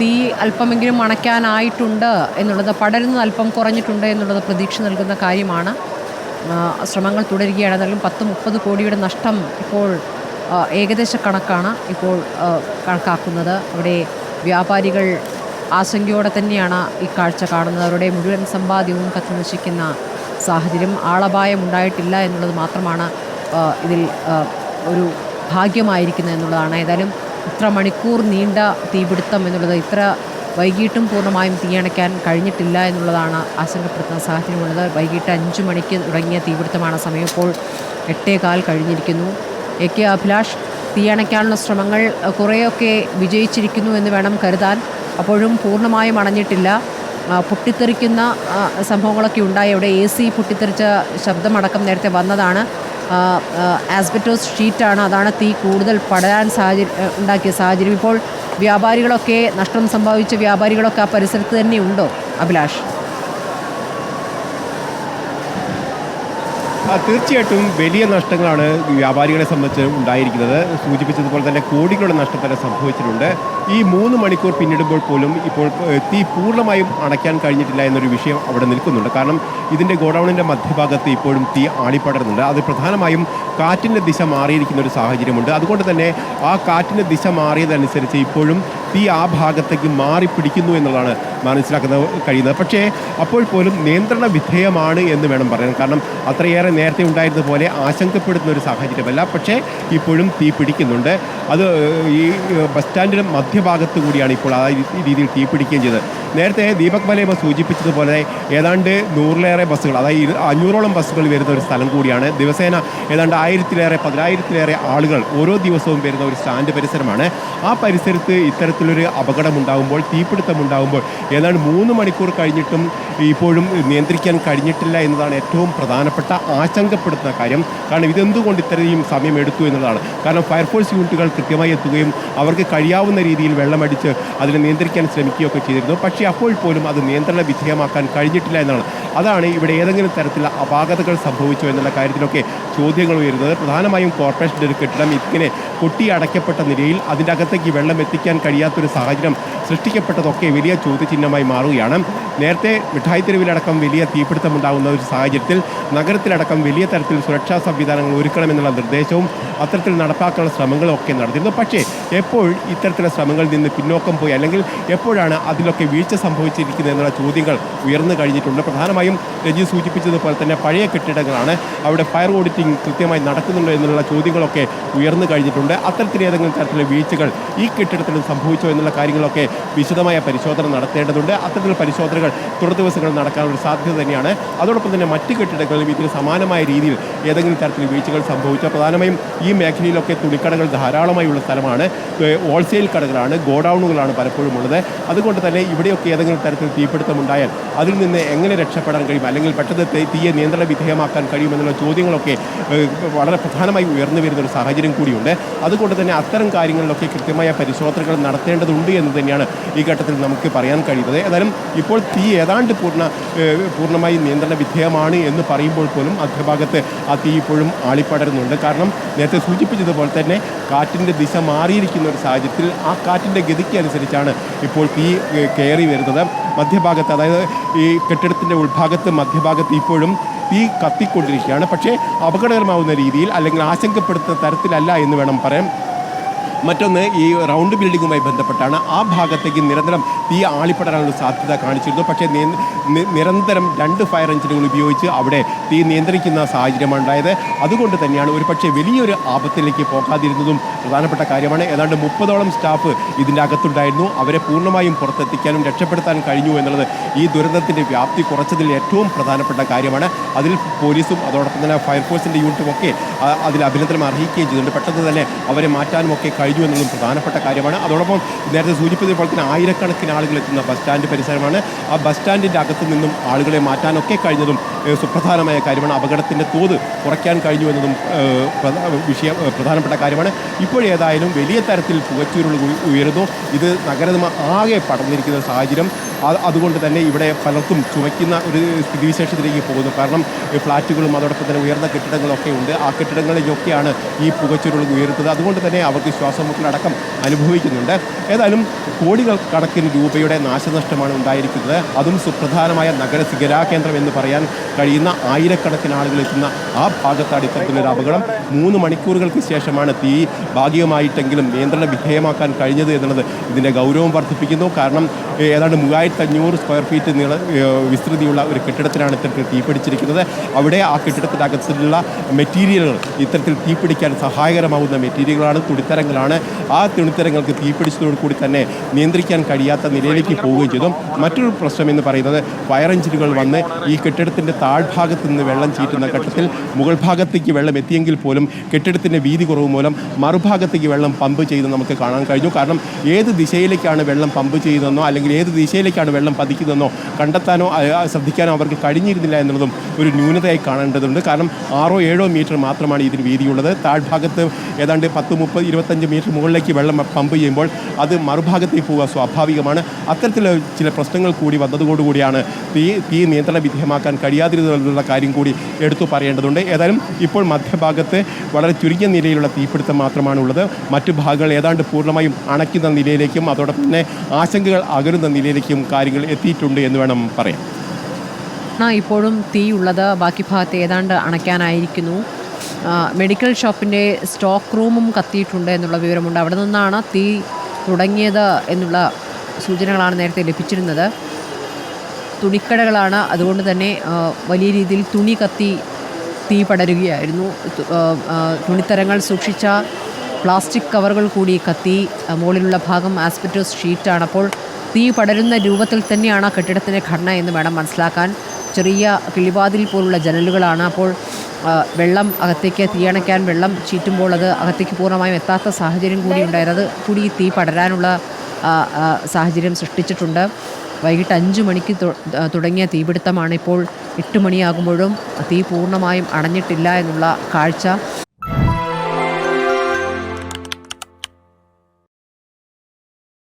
തീ അല്പമെങ്കിലും അണയ്ക്കാനായിട്ടുണ്ട് എന്നുള്ളത് പടരുന്നത് അല്പം കുറഞ്ഞിട്ടുണ്ട് എന്നുള്ളത് പ്രതീക്ഷ നൽകുന്ന കാര്യമാണ്. ശ്രമങ്ങൾ തുടരുകയാണ്. എന്നാലും പത്ത് മുപ്പത് കോടിയുടെ നഷ്ടം ഇപ്പോൾ ഏകദേശ കണക്കാണ് ഇപ്പോൾ കണക്കാക്കുന്നത്. അവിടെ വ്യാപാരികൾ ആശങ്കയോടെ തന്നെയാണ് ഈ കാഴ്ച കാണുന്നത്. അവരുടെ മുഴുവൻ സമ്പാദ്യവും കത്തിനശിക്കുന്ന സാഹചര്യം ആളപായം ഉണ്ടായിട്ടില്ല എന്നുള്ളത് മാത്രമാണ് ഇതിൽ ഒരു ഭാഗ്യമായിരിക്കുന്നത് എന്നുള്ളതാണ്. ഏതായാലും ഇത്ര മണിക്കൂർ നീണ്ട തീപിടുത്തം എന്നുള്ളത് ഇത്ര വൈകിട്ടും പൂർണമായും തീയണയ്ക്കാൻ കഴിഞ്ഞിട്ടില്ല എന്നുള്ളതാണ് ആശങ്കപ്പെടുത്തുന്ന സാഹചര്യമുള്ളത്. വൈകിട്ട് അഞ്ച് മണിക്ക് തുടങ്ങിയ തീപിടുത്തമാണ് സമയം ഇപ്പോൾ എട്ടേകാൽ കഴിഞ്ഞിരിക്കുന്നു. എ കെ അഭിലാഷ് തീയണയ്ക്കാനുള്ള ശ്രമങ്ങൾ കുറേയൊക്കെ വിജയിച്ചിരിക്കുന്നു എന്ന് വേണം കരുതാൻ. അപ്പോഴും പൂർണമായും അണഞ്ഞിട്ടില്ല. പൊട്ടിത്തെറിക്കുന്ന സംഭവങ്ങളൊക്കെ ഉണ്ടായി. അവിടെ എ സി പൊട്ടിത്തെറിച്ച ശബ്ദമടക്കം നേരത്തെ വന്നതാണ്. ആസ്ബറ്റോസ് ഷീറ്റാണ് അതാണ് തീ കൂടുതൽ പടരാൻ സാഹചര്യം ഉണ്ടാക്കിയ സാഹചര്യം. ഇപ്പോൾ വ്യാപാരികളൊക്കെ നഷ്ടം സംഭവിച്ച വ്യാപാരികളൊക്കെ ആ പരിസരത്ത് തന്നെ ഉണ്ടോ അഭിലാഷ്? തീർച്ചയായിട്ടും വലിയ നഷ്ടങ്ങളാണ് വ്യാപാരികളെ സംബന്ധിച്ച് ഉണ്ടായിരിക്കുന്നത്. സൂചിപ്പിച്ചതുപോലെ തന്നെ കോടികളുടെ നഷ്ടം തന്നെ സംഭവിച്ചിട്ടുണ്ട്. ഈ മൂന്ന് മണിക്കൂർ പിന്നിടുമ്പോൾ പോലും ഇപ്പോൾ തീ പൂർണമായും അണയ്ക്കാൻ കഴിഞ്ഞിട്ടില്ല എന്നൊരു വിഷയം അവിടെ നിൽക്കുന്നുണ്ട്. കാരണം ഇതിന്റെ ഗോഡൗണിന്റെ മധ്യഭാഗത്ത് ഇപ്പോഴും തീ ആളിപ്പടരുന്നുണ്ട്. അത് പ്രധാനമായും കാറ്റിന്റെ ദിശ മാറിയിരിക്കുന്ന ഒരു സാഹചര്യമുണ്ട്. അതുകൊണ്ട് തന്നെ ആ കാറ്റിന്റെ ദിശ മാറിയതനുസരിച്ച് ഇപ്പോഴും തീ ആ ഭാഗത്തേക്ക് മാറി പിടിക്കുന്നു എന്നുള്ളതാണ് മനസ്സിലാക്കുന്ന കഴിയുന്നത്. പക്ഷേ അപ്പോൾ പോലും നിയന്ത്രണ വിധേയമാണ് എന്ന് വേണം പറയാൻ. കാരണം അത്രയേറെ നേരത്തെ ഉണ്ടായിരുന്ന പോലെ ആശങ്കപ്പെടുന്ന ഒരു സാഹചര്യമല്ല. പക്ഷേ ഇപ്പോഴും തീ പിടിക്കുന്നുണ്ട്. അത് ഈ ബസ് സ്റ്റാൻഡിന്റെ മധ്യഭാഗത്ത് കൂടിയാണ് ഇപ്പോൾ ആ രീതിയിൽ തീ പിടിക്കുകയും ചെയ്തത്. നേരത്തെ ദീപക് മലയമ സൂചിപ്പിച്ചതുപോലെ ഏതാണ്ട് നൂറിലേറെ ബസ്സുകൾ അതായത് അഞ്ഞൂറോളം ബസ്സുകൾ വരുന്ന ഒരു സ്ഥലം കൂടിയാണ് ദിവസേന ഏതാണ്ട് ആയിരത്തിലേറെ പതിനായിരത്തിലേറെ ആളുകൾ ഓരോ ദിവസവും വരുന്ന ഒരു സ്റ്റാൻഡ് പരിസരമാണ്. ആ പരിസരത്ത് ഇത്തരത്തിലൊരു അപകടമുണ്ടാകുമ്പോൾ തീപിടുത്തമുണ്ടാകുമ്പോൾ ഏതാണ്ട് മൂന്ന് മണിക്കൂർ കഴിഞ്ഞിട്ടും ഇപ്പോഴും നിയന്ത്രിക്കാൻ കഴിഞ്ഞിട്ടില്ല എന്നതാണ് ഏറ്റവും പ്രധാനപ്പെട്ട ആശങ്കപ്പെടുത്തുന്ന കാര്യം. കാരണം ഇതെന്തുകൊണ്ട് ഇത്രയും സമയം എടുത്തു എന്നതാണ് കാരണം ഫയർഫോഴ്സ് യൂണിറ്റുകൾ കൃത്യമായി എത്തുകയും അവർക്ക് കഴിയാവുന്ന രീതിയിൽ വെള്ളമടിച്ച് അതിനെ നിയന്ത്രിക്കാൻ ശ്രമിക്കുകയൊക്കെ ചെയ്തിരുന്നു. പക്ഷേ അപ്പോൾ പോലും അത് നിയന്ത്രണ വിധേയമാക്കാൻ കഴിഞ്ഞിട്ടില്ല എന്നാണ്. അതാണ് ഇവിടെ ഏതെങ്കിലും തരത്തിലുള്ള അപാകതകൾ സംഭവിച്ചോ എന്നുള്ള കാര്യത്തിലൊക്കെ ചോദ്യങ്ങൾ ഉയരുന്നത്. പ്രധാനമായും കോർപ്പറേഷന്റെ ഒരു കെട്ടിടം ഇങ്ങനെ കൊട്ടി അടയ്ക്കപ്പെട്ട നിലയിൽ അതിന്റെ അകത്തേക്ക് വെള്ളം എത്തിക്കാൻ കഴിയാത്തൊരു സാഹചര്യം സൃഷ്ടിക്കപ്പെട്ടതൊക്കെ വലിയ ചോദ്യചിഹ്നമായി മാറുകയാണ്. നേരത്തെ മിഠായി തെരുവിലടക്കം വലിയ തീപിടുത്തമുണ്ടാകുന്ന ഒരു സാഹചര്യത്തിൽ നഗരത്തിലടക്കം വലിയ തരത്തിൽ സുരക്ഷാ സംവിധാനങ്ങൾ ഒരുക്കണമെന്നുള്ള നിർദ്ദേശവും അത്തരത്തിൽ നടപ്പാക്കാനുള്ള ശ്രമങ്ങളും ഒക്കെ നടത്തിയിരുന്നു പക്ഷേ എപ്പോൾ ഇത്തരത്തിലുള്ള ശ്രമങ്ങളിൽ നിന്ന് പിന്നോക്കം പോയി? അല്ലെങ്കിൽ എപ്പോഴാണ് അതിലൊക്കെ വീഴ്ച സംഭവിച്ചിരിക്കുന്നത് എന്നുള്ള ചോദ്യങ്ങൾ ഉയർന്നു കഴിഞ്ഞിട്ടുണ്ട്. പ്രധാനമായും രജി സൂചിപ്പിച്ചതുപോലെ തന്നെ പഴയ കെട്ടിടങ്ങളാണ് അവിടെ ഫയർ ഓഡിറ്റിംഗ് കൃത്യമായി നടക്കുന്നുണ്ടോ എന്നുള്ള ചോദ്യങ്ങളൊക്കെ ഉയർന്നു കഴിഞ്ഞിട്ടുണ്ട്. അത്തരത്തിൽ ഏതെങ്കിലും തരത്തിലുള്ള വീഴ്ചകൾ ഈ കെട്ടിടത്തിൽ സംഭവിച്ചോ എന്നുള്ള കാര്യങ്ങളൊക്കെ വിശദമായ പരിശോധന നടത്തേണ്ടതുണ്ട്. അത്തരത്തിലുള്ള പരിശോധനകൾ തുടർ ദിവസങ്ങൾ നടക്കാനുള്ള സാധ്യത തന്നെയാണ്. അതോടൊപ്പം തന്നെ മറ്റ് കെട്ടിടങ്ങളിലും ഇതിന് സമാനമായ രീതിയിൽ ഏതെങ്കിലും തരത്തിൽ വീഴ്ചകൾ സംഭവിച്ചാൽ പ്രധാനമായും ഈ മേഖലയിലൊക്കെ തുണിക്കടകൾ ധാരാളമായുള്ള സ്ഥലമാണ്. ഏഹ് ഹോൾസെയിൽ കടകളാണ് ഗോഡൌണുകളാണ് പലപ്പോഴും ഉള്ളത്. അതുകൊണ്ട് തന്നെ ഇവിടെയൊക്കെ ഏതെങ്കിലും തരത്തിൽ തീപിടുത്തമുണ്ടായാൽ അതിൽ നിന്ന് എങ്ങനെ രക്ഷപ്പെടാൻ കഴിയും? അല്ലെങ്കിൽ പെട്ടെന്ന് തീയെ നിയന്ത്രണ വിധേയമാക്കാൻ കഴിയുമെന്നുള്ള ചോദ്യങ്ങളൊക്കെ വളരെ പ്രധാനമായി ഉയർന്നു വരുന്ന ഒരു സാഹചര്യം കൂടിയുണ്ട്. അതുകൊണ്ട് തന്നെ അത്തരം കാര്യങ്ങളിലൊക്കെ കൃത്യമായ പരിശോധനകൾ നടത്തേണ്ടതുണ്ട് എന്ന് തന്നെയാണ് ഈ ഘട്ടത്തിൽ നമുക്ക് പറയാൻ കഴിയുന്നത്. ഏതായാലും ഇപ്പോൾ തീ ഏതാണ്ട് പൂർണ പൂർണമായി നിയന്ത്രണ വിധേയമാണ് എന്ന് പറയുമ്പോൾ പോലും മധ്യഭാഗത്ത് ആ തീ ഇപ്പോഴും ആളിപ്പടരുന്നുണ്ട്. കാരണം നേരത്തെ സൂചിപ്പിച്ചതുപോലെ തന്നെ കാറ്റിന്റെ ദിശ മാറിയിരിക്കുന്ന ഒരു സാഹചര്യത്തിൽ ആ കാറ്റിന്റെ ഗതിക്ക് അനുസരിച്ചാണ് ഇപ്പോൾ തീ കയറി വരുന്നത്. മധ്യഭാഗത്ത് അതായത് ഈ കെട്ടിടത്തിന്റെ ഉൾഭാഗത്ത് മധ്യഭാഗത്ത് ഇപ്പോഴും തീ കത്തിക്കൊണ്ടിരിക്കുകയാണ്. പക്ഷേ അപകടകരമാവുന്ന രീതിയിൽ അല്ലെങ്കിൽ ആശങ്കപ്പെടുത്തുന്ന തരത്തിലല്ല എന്ന് വേണം പറയാം മറ്റൊന്ന് ഈ റൗണ്ട് ബിൽഡിങ്ങുമായി ബന്ധപ്പെട്ടാണ് ആ ഭാഗത്തേക്ക് നിരന്തരം തീ ആളിപ്പെടാനുള്ള സാധ്യത കാണിച്ചിരുന്നു. പക്ഷേ നിരന്തരം രണ്ട് ഫയർ എഞ്ചിനുകൾ ഉപയോഗിച്ച് അവിടെ തീ നിയന്ത്രിക്കുന്ന സാഹചര്യമാണ് ഉണ്ടായത്. അതുകൊണ്ട് തന്നെയാണ് ഒരു പക്ഷേ വലിയൊരു ആപത്തിലേക്ക് പോകാതിരുന്നതും പ്രധാനപ്പെട്ട കാര്യമാണ്. ഏതാണ്ട് മുപ്പതോളം സ്റ്റാഫ് ഇതിന്റെ അകത്തുണ്ടായിരുന്നു. അവരെ പൂർണമായും പുറത്തെത്തിക്കാനും രക്ഷപ്പെടുത്താൻ കഴിഞ്ഞു എന്നുള്ളത് ഈ ദുരന്തത്തിന്റെ വ്യാപ്തി കുറച്ചതിൽ ഏറ്റവും പ്രധാനപ്പെട്ട കാര്യമാണ്. അതിൽ പോലീസും അതോടൊപ്പം തന്നെ ഫയർഫോഴ്സിന്റെ യൂണിറ്റും ഒക്കെ അതിൽ അഭിനന്ദനം അർഹിക്കുകയും ചെയ്തിട്ടുണ്ട്. പെട്ടെന്ന് തന്നെ അവരെ മാറ്റാനും ഒക്കെ കഴിഞ്ഞു എന്നുള്ളതും പ്രധാനപ്പെട്ട കാര്യമാണ്. അതോടൊപ്പം നേരത്തെ സൂചിപ്പിച്ചതുപോലെ തന്നെ ആയിരക്കണക്കിന് ആളുകൾ എത്തുന്ന ബസ് സ്റ്റാൻഡ് പരിസരമാണ്. ആ ബസ് സ്റ്റാൻഡിന്റെ അകത്ത് നിന്നും ആളുകളെ മാറ്റാനൊക്കെ കഴിഞ്ഞതും സുപ്രധാനമായ കാര്യമാണ്. അപകടത്തിന്റെ തോത് കുറയ്ക്കാൻ കഴിഞ്ഞു എന്നതും വിഷയം പ്രധാനപ്പെട്ട കാര്യമാണ്. ഇപ്പോഴേതായാലും വലിയ തരത്തിൽ പുകച്ചൂരുകൾ ഉയ- ഉയരുന്നു. ഇത് നഗരം ആകെ പടർന്നിരിക്കുന്ന സാഹചര്യം. അത് അതുകൊണ്ട് തന്നെ ഇവിടെ പലർക്കും ചുമയ്ക്കുന്ന ഒരു സ്ഥിതിവിശേഷത്തിലേക്ക് പോകുന്നു. കാരണം ഫ്ലാറ്റുകളും അതോടൊപ്പം തന്നെ ഉയർന്ന കെട്ടിടങ്ങളൊക്കെ ഉണ്ട്. ആ കെട്ടിടങ്ങളിലൊക്കെയാണ് ഈ പുകച്ചുരുകൾ ഉയരുന്നത്. അതുകൊണ്ട് തന്നെ അവർക്ക് ശ്വാസമുട്ടലടക്കം അനുഭവിക്കുന്നുണ്ട്. ഏതായാലും കോടികൾ കണക്കിന് രൂപയുടെ നാശനഷ്ടമാണ് ഉണ്ടായിരിക്കുന്നത്. അതും സുപ്രധാനമായ നഗര ശിഖരാ കേന്ദ്രം എന്ന് പറയാൻ കഴിയുന്ന ആയിരക്കണക്കിന് ആളുകൾ എത്തുന്ന ആ ഭാഗത്താണ് ഇത്തരത്തിലൊരു അപകടം. മൂന്ന് മണിക്കൂറുകൾക്ക് ശേഷമാണ് തീ ഭാഗികമായിട്ടെങ്കിലും നിയന്ത്രണ വിധേയമാക്കാൻ കഴിഞ്ഞത് എന്നുള്ളത് ഇതിന്റെ ഗൗരവം വർദ്ധിപ്പിക്കുന്നു. കാരണം ഏതാണ്ട് മൂവായിരത്തി അഞ്ഞൂറ് സ്ക്വയർ ഫീറ്റ് നീള വിസ്തൃതിയുള്ള ഒരു കെട്ടിടത്തിലാണ് ഇത്തരത്തിൽ തീപിടിച്ചിരിക്കുന്നത് അവിടെ ആ കെട്ടിടത്തിനകത്തുള്ള മെറ്റീരിയലുകൾ ഇത്തരത്തിൽ തീപിടിക്കാൻ സഹായകരമാവുന്ന മെറ്റീരിയലുകളാണ് തുണിത്തരങ്ങളാണ്. ആ തുണിത്തരങ്ങൾക്ക് തീപിടിച്ചതോടുകൂടി തന്നെ നിയന്ത്രിക്കാൻ കഴിയാത്ത നിലയിലേക്ക് പോവുകയും ചെയ്തു. മറ്റൊരു പ്രശ്നം എന്ന് പറയുന്നത് ഫയർ എഞ്ചിനുകൾ വന്ന് ഈ കെട്ടിടത്തിന്റെ താഴ്ഭാഗത്ത് നിന്ന് വെള്ളം ചീറ്റുന്ന ഘട്ടത്തിൽ മുകൾ ഭാഗത്തേക്ക് വെള്ളം എത്തിയെങ്കിൽ പോലും കെട്ടിടത്തിന്റെ വീതി കുറവ് മൂലം മറുഭാഗത്തേക്ക് വെള്ളം പമ്പ് ചെയ്ത് നമുക്ക് കാണാൻ കഴിഞ്ഞു. കാരണം ഏത് ദിശയിലേക്കാണ് വെള്ളം പമ്പ് ചെയ്യുന്നതെന്നോ അല്ലെങ്കിൽ ഏത് ദിശയിലേക്കാണ് വെള്ളം പതിക്കുന്നതെന്നോ കണ്ടെത്താനോ ശ്രദ്ധിക്കാനോ അവർക്ക് കഴിഞ്ഞിരുന്നില്ല എന്നുള്ളതും ഒരു ന്യൂനതയായി കാണേണ്ടതുണ്ട്. കാരണം ആറോ ഏഴോ മീറ്റർ മാത്രമാണ് ഇതിന് വീതിയുള്ളത്. താഴ്ഭാഗത്ത് ഏതാണ്ട് പത്ത് മുപ്പത് ഇരുപത്തഞ്ച് മീറ്റർ മുകളിലേക്ക് വെള്ളം പമ്പ് ചെയ്യുമ്പോൾ അത് മറുഭാഗത്തേക്ക് പോവുക സ്വാഭാവികമാണ്. അത്തരത്തിൽ ചില പ്രശ്നങ്ങൾ കൂടി വന്നതോടുകൂടിയാണ് തീ തീ നിയന്ത്രണ വിധേയമാക്കാൻ കഴിയാതിരുന്നുള്ള കാര്യം കൂടി എടുത്തു പറയേണ്ടതുണ്ട്. ഏതായാലും ഇപ്പോൾ മധ്യഭാഗത്ത് വളരെ ചുരുങ്ങിയ നിലയിലുള്ള തീപിടുത്തം മാത്രമാണ് ഉള്ളത് മറ്റു ഭാഗങ്ങൾ ഏതാണ്ട് പൂർണമായും അണയ്ക്കുന്ന നിലയിലേക്കും അതോടൊപ്പം തന്നെ ആശങ്കകൾ അകരുന്ന നിലയിലേക്കും കാര്യങ്ങൾ എത്തിയിട്ടുണ്ട് എന്ന് വേണം പറയാം ഇപ്പോഴും തീ ഉള്ളത് ബാക്കി ഭാഗത്ത് ഏതാണ്ട് അണയ്ക്കാനായിരിക്കുന്നു. മെഡിക്കൽ ഷോപ്പിന്റെ സ്റ്റോക്ക് റൂമും കത്തിയിട്ടുണ്ട് എന്നുള്ള വിവരമുണ്ട്. അവിടെ നിന്നാണ് തീ തുടങ്ങിയത് എന്നുള്ള സൂചനകളാണ് നേരത്തെ ലഭിച്ചിരുന്നത്. തുണിക്കടകളാണ് അതുകൊണ്ട് തന്നെ വലിയ രീതിയിൽ തുണി കത്തി തീ പടരുകയായിരുന്നു. തുണിത്തരങ്ങൾ സൂക്ഷിച്ച പ്ലാസ്റ്റിക് കവറുകൾ കൂടി കത്തി മുകളിലുള്ള ഭാഗം ആസ്പെറ്റോസ് ഷീറ്റാണ്. അപ്പോൾ തീ പടരുന്ന രൂപത്തിൽ തന്നെയാണ് ആ കെട്ടിടത്തിന്റെ ഘടന എന്ന് വേണം മനസ്സിലാക്കാൻ. ചെറിയ കിളിവാതിൽ പോലുള്ള ജനലുകളാണ്. അപ്പോൾ വെള്ളം അകത്തേക്ക് തീയണയ്ക്കാൻ വെള്ളം ചീറ്റുമ്പോൾ അത് അകത്തേക്ക് പൂർണമായും എത്താത്ത സാഹചര്യം കൂടി ഉണ്ടായത് കൂടി തീ പടരാനുള്ള സാഹചര്യം സൃഷ്ടിച്ചിട്ടുണ്ട്. വൈകിട്ട് അഞ്ച് മണിക്ക് തുടങ്ങിയ തീപിടുത്തമാണിപ്പോൾ എട്ട് മണിയാകുമ്പോഴും തീ പൂർണമായും അണഞ്ഞിട്ടില്ല എന്നുള്ള കാഴ്ച.